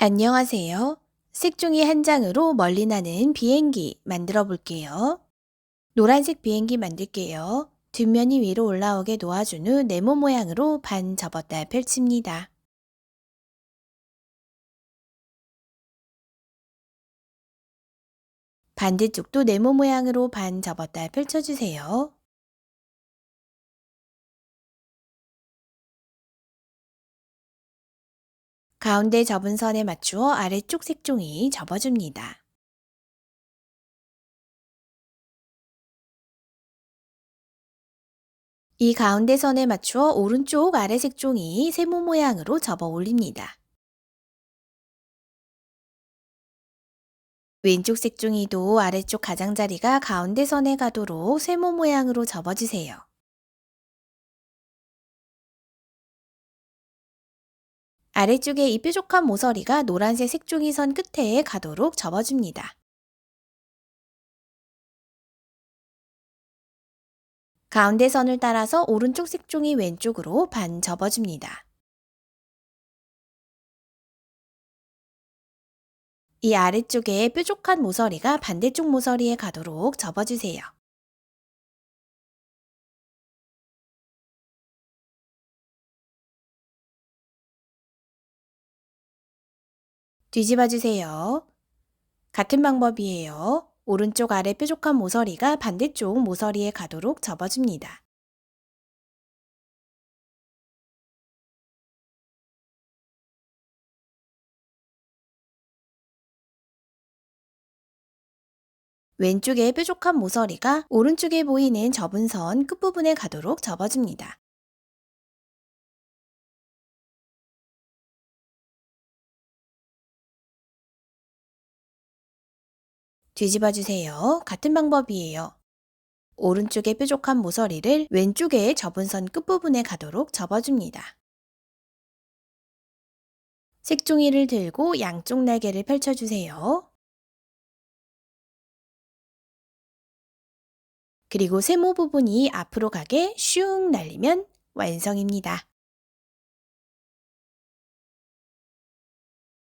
안녕하세요. 색종이 한 장으로 멀리 나는 비행기 만들어 볼게요. 노란색 비행기 만들게요. 뒷면이 위로 올라오게 놓아준 후 네모 모양으로 반 접었다 펼칩니다. 반대쪽도 네모 모양으로 반 접었다 펼쳐주세요. 가운데 접은 선에 맞추어 아래쪽 색종이 접어줍니다. 이 가운데 선에 맞추어 오른쪽 아래 색종이 세모 모양으로 접어 올립니다. 왼쪽 색종이도 아래쪽 가장자리가 가운데 선에 가도록 세모 모양으로 접어주세요. 아래쪽에 이 뾰족한 모서리가 노란색 색종이 선 끝에 가도록 접어줍니다. 가운데 선을 따라서 오른쪽 색종이 왼쪽으로 반 접어줍니다. 이 아래쪽에 뾰족한 모서리가 반대쪽 모서리에 가도록 접어주세요. 뒤집어 주세요. 같은 방법이에요. 오른쪽 아래 뾰족한 모서리가 반대쪽 모서리에 가도록 접어줍니다. 왼쪽에 뾰족한 모서리가 오른쪽에 보이는 접은 선 끝부분에 가도록 접어줍니다. 뒤집어 주세요. 같은 방법이에요. 오른쪽에 뾰족한 모서리를 왼쪽에 접은 선 끝부분에 가도록 접어줍니다. 색종이를 들고 양쪽 날개를 펼쳐주세요. 그리고 세모 부분이 앞으로 가게 슝 날리면 완성입니다.